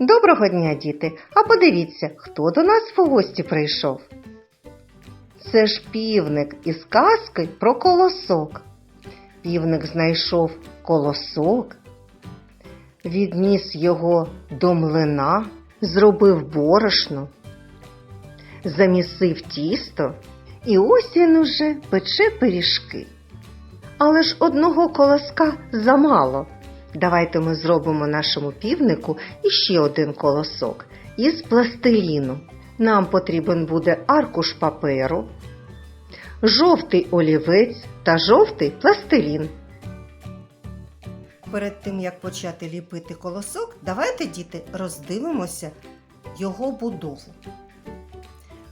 Доброго дня, діти! А подивіться, хто до нас в гості прийшов. Це ж півник із казки про колосок. Півник знайшов колосок, відніс його до млина, зробив борошно, замісив тісто, і ось він уже пече пиріжки. Але ж одного колоска замало. Давайте ми зробимо нашому півнику іще один колосок із пластиліну. Нам потрібен буде аркуш паперу, жовтий олівець та жовтий пластилін. Перед тим як почати ліпити колосок, давайте, діти, роздивимося його будову.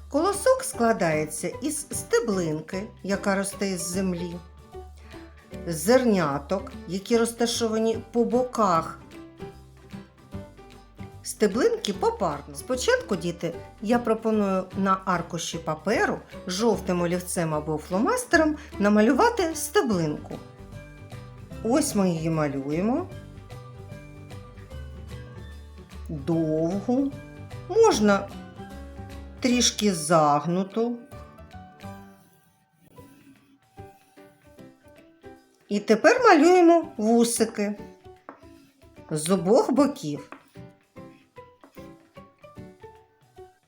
Колосок складається із стеблинки, яка росте із землі зерняток, які розташовані по боках. Стеблинки попарно. Спочатку, діти, я пропоную на аркуші паперу жовтим олівцем або фломастером намалювати стеблинку. Ось ми її малюємо. Довгу, можна трішки загнуту. І тепер малюємо вусики з обох боків.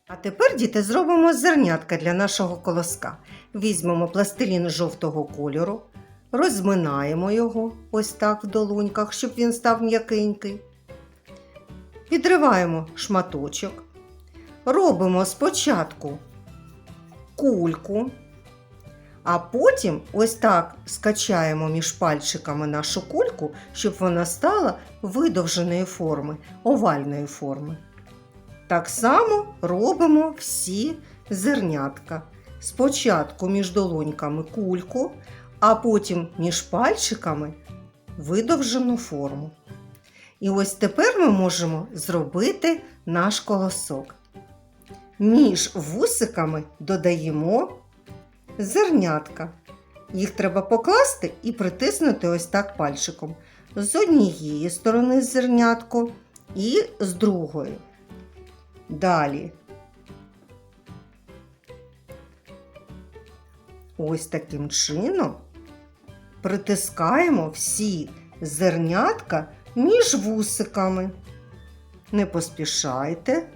А тепер, діти, зробимо зернятка для нашого колоска. Візьмемо пластилін жовтого кольору, розминаємо його ось так в долоньках, щоб він став м'якенький. Відриваємо шматочок. Робимо спочатку кульку. А потім ось так скачаємо між пальчиками нашу кульку, щоб вона стала видовженої форми, овальної форми. Так само робимо всі зернятка. Спочатку між долоньками кульку, а потім між пальчиками видовжену форму. І ось тепер ми можемо зробити наш колосок. Між вусиками додаємо зернятка. Їх треба покласти і притиснути ось так пальчиком. З однієї сторони зернятко і з другої. Далі. Ось таким чином притискаємо всі зернятка між вусиками. Не поспішайте.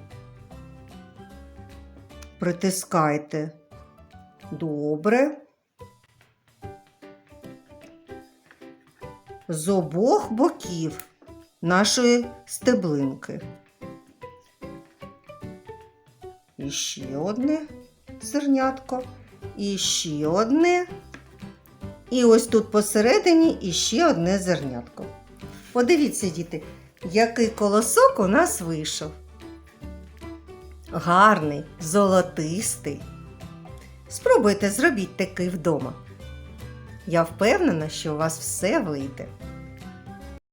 Притискайте Добре. З обох боків нашої стеблинки. І ще одне зернятко, і ще одне. І ось тут посередині іще одне зернятко. Подивіться, діти, який колосок у нас вийшов. Гарний, золотистий. Спробуйте зробіть такий вдома. Я впевнена, що у вас все вийде.